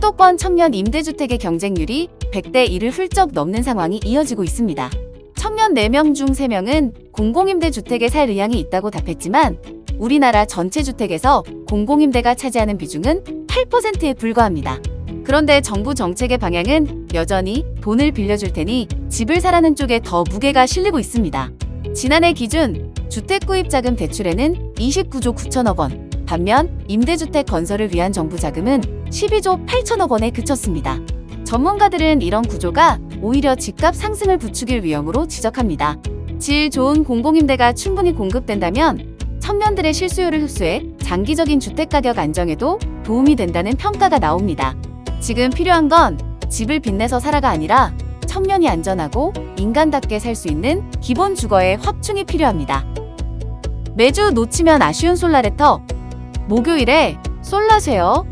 수도권 청년 임대주택의 경쟁률이 100대 1을 훌쩍 넘는 상황이 이어지고 있습니다. 청년 4명 중 3명은 공공임대주택에 살 의향이 있다고 답했지만 우리나라 전체 주택에서 공공임대가 차지하는 비중은 8%에 불과합니다. 그런데 정부 정책의 방향은 여전히 돈을 빌려줄 테니 집을 사라는 쪽에 더 무게가 실리고 있습니다. 지난해 기준 주택 구입 자금 대출에는 29조 9천억 원, 반면 임대주택 건설을 위한 정부 자금은 12조 8천억 원에 그쳤습니다. 전문가들은 이런 구조가 오히려 집값 상승을 부추길 위험으로 지적합니다. 질 좋은 공공임대가 충분히 공급된다면 청년들의 실수요를 흡수해 장기적인 주택가격 안정에도 도움이 된다는 평가가 나옵니다. 지금 필요한 건 집을 빚내서 살아가 아니라 청년이 안전하고 인간답게 살 수 있는 기본 주거의 확충이 필요합니다. 매주 놓치면 아쉬운 솔라레터 목요일에 솔라쉐어